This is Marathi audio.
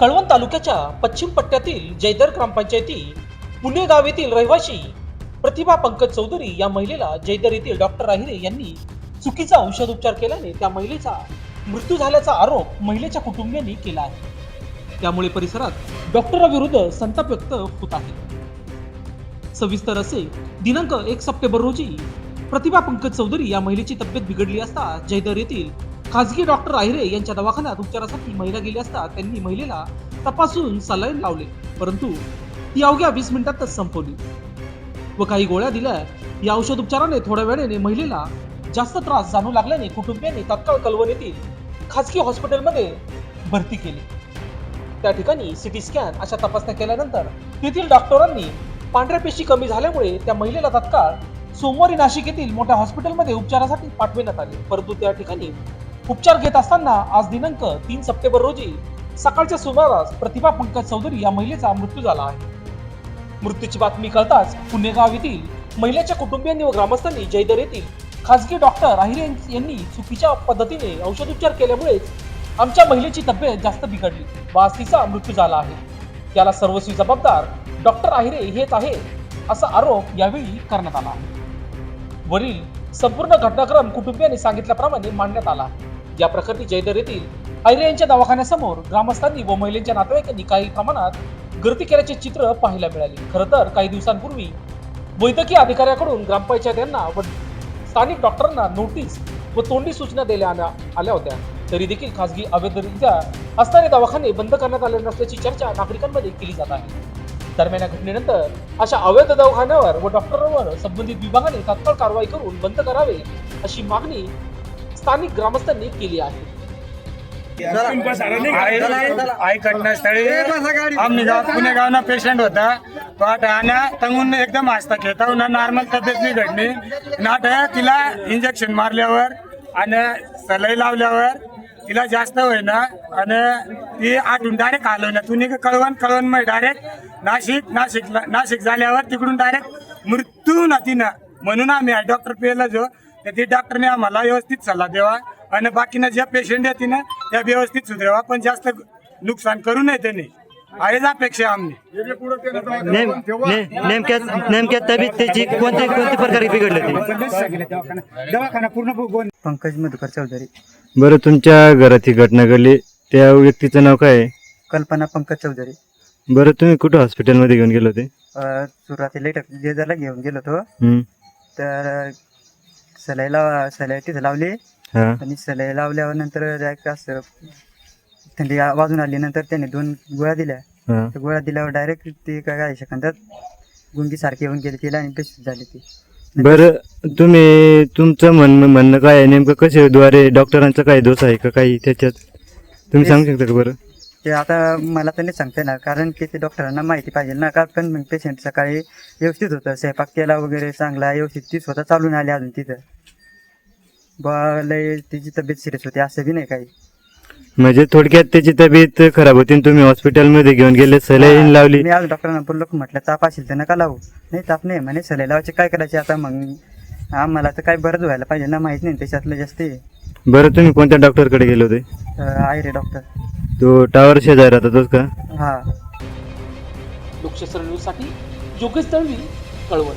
कळवण तालुक्याच्या पश्चिम पट्ट्यातील जयदर ग्रामपंचायती पुणे गाव येथील रहिवाशी प्रतिभा पंकज चौधरी या महिलेला जयदर येथील डॉक्टर राहिरे यांनी चुकीचा औषध उपचार केल्याने त्या महिलेचा मृत्यू झाल्याचा आरोप महिलेच्या कुटुंबियांनी केला आहे. त्यामुळे परिसरात डॉक्टराविरुद्ध संताप व्यक्त होत आहे. सविस्तर असे दिनांक एक सप्टेंबर रोजी प्रतिभा पंकज चौधरी या महिलेची तब्येत बिघडली असता जयदर येथील खासगी डॉक्टर आहिरे यांच्या दवाखान्यात उपचारासाठी महिला गेली असता त्यांनी महिलेला तपासून सलाईन लावले. परंतु ती अवघ्या वीस मिनिटातच संपवली. व काही गोळ्या दिल्या. या औषध उपचाराने थोड्या वेळेने महिलेला जास्त त्रास जाणू लागल्याने कुटुंबियांनी तत्काळ कलवण येथील खासगी हॉस्पिटलमध्ये भरती केली. त्या ठिकाणी सिटी स्कॅन अशा तपासण्या केल्यानंतर तेथील डॉक्टरांनी पांढऱ्या पेशी कमी झाल्यामुळे त्या महिलेला तत्काळ सोमवारी नाशिक येथील मोठ्या हॉस्पिटलमध्ये उपचारासाठी पाठविण्यात आले. परंतु त्या ठिकाणी उपचार घेत असताना आज दिनांक तीन सप्टेंबर रोजी सकाळच्या सुमारास प्रतिभा पंकज चौधरी या महिलेचा मृत्यू झाला आहे. मृत्यूची बातमी कळताच पुणेगाव येथील महिलेच्या कुटुंबियांनी व ग्रामस्थांनी जयदर येथील खासगी डॉक्टर आहिरे यांनी चुकीच्या पद्धतीने औषधोपचार केल्यामुळेच आमच्या महिलेची तब्येत जास्त बिघडली व आज तिचा मृत्यू झाला आहे. त्याला सर्वस्वी जबाबदार डॉक्टर आहिरे हेच आहे असा आरोप यावेळी करण्यात आला वरील संपूर्ण घटनाक्रम कुटुंबियांनी सांगितल्याप्रमाणे मांडण्यात आला आहे. या प्रकरणी जयदर येथील ऐरे यांच्या दवाखान्यासमोर ग्रामस्थांनी व महिलांच्या नातेवाईकांनी काही प्रमाणात गर्दी केल्याचे चित्र पाहायला मिळाले. खरं तर काही दिवसांपूर्वी वैद्यकीय अधिकाऱ्याकडून ग्रामपंचायत यांना व स्थानिक डॉक्टरांना नोटीस व तोंडी सूचना देल्या आल्या आल्या होत्या. तरी देखील खासगी अवैधरित्या असणारे दवाखाने बंद करण्यात आले नसल्याची चर्चा नागरिकांमध्ये केली जात आहे. दरम्यान या घटनेनंतर अशा अवैध दवाखान्यावर व डॉक्टरांवर संबंधित विभागाने तात्काळ कारवाई करून बंद करावे अशी मागणी स्थानिक ग्रामस्थांनी केली आहे. आई घटनास्थळी आम्ही गाव पुणे गावना पेशंट होता. तो आता तंगून एकदम हसता खेळता नॉर्मल तब्येत बिघडली नाट तिला इंजेक्शन मारल्यावर आणि सलाई लावल्यावर तिला जास्त होईना. आणि ती आठून डायरेक्ट हलवल्या तुम्ही कळवण कळवण मग डायरेक्ट नाशिक नाशिक नाशिक झाल्यावर तिकडून डायरेक्ट मृत्यू ना तिनं. म्हणून आम्ही डॉक्टर पेला जो तर ते डॉक्टरने आम्हाला व्यवस्थित सल्ला द्यावा आणि बाकीनं ज्या पेशंट आहेत ना त्या व्यवस्थित सुधारावा. पण जास्त नुकसान करू नये त्यांनी. आहेच अपेक्षा आम्ही नेम नेमक्या नेमक्या तब्येत त्याची कोणत्या कोणत्या प्रकारे बिघडली ती दवाखाना पूर्ण बघून पंकज मधुकर चौधरी. बरं तुमच्या घरात ही घटना घडली. त्या व्यक्तीचं नाव काय आहे? कल्पना पंकज चौधरी. बरं तुम्ही कुठं हॉस्पिटलमध्ये घेऊन गेले होते? अ, सुरुवातीला घेऊन गेलो होतो. हम्म. तर सलाई लाव सलाई तिथं लावली. हा. आणि सलाई लावल्यावर नंतर direct असं थंडी आ- वाजून आली नंतर त्याने दोन गोळ्या दिल्या. हा. त्या गोळ्या दिल्यावर डायरेक्ट ती काय काय सेकंदात गुंगी सारखी येऊन गेली तिला आणि बेशुद्ध झाली ती. बरं तुम्ही तुमचं म्हणणं म्हणणं काय आहे? नेमकं कशाद्वारे डॉक्टरांचा काय दोष आहे का काही त्याच्यात? तुम्ही सांगू शकता का बरं? ते आता मला तर नाही सांगता येणार कारण की ते डॉक्टरांना माहिती पाहिजे ना का? पण पेशंट सकाळी व्यवस्थित होतं स्वयंपाक केला वगैरे चांगला व्यवस्थित ती स्वतः चालून आली अजून तिथं. बा लय तिची तब्येत सिरियस होती असं बी नाही काही. म्हणजे थोडक्यात त्याची तब्येत खराब होती आणि तुम्ही हॉस्पिटलमध्ये घेऊन गेले सलाईन लावली. मी आज डॉक्टरांना बोललो की म्हटलं ताप असेल तर नका लावू. नाही ताप नाही म्हणे सलाई लावायचे काय करायचे आता मग? आम्हाला तर काय बरंच व्हायला पाहिजे ना माहीत नाही त्याच्यातलं जास्त आहे. बरं तुम्ही कोणत्या डॉक्टरकडे गेले होते? आहे रे डॉक्टर तो टावर शेजारी राहता तोच का? हा. लोकशास्त्र न्यूजसाठी योगेश दळवी कळवण.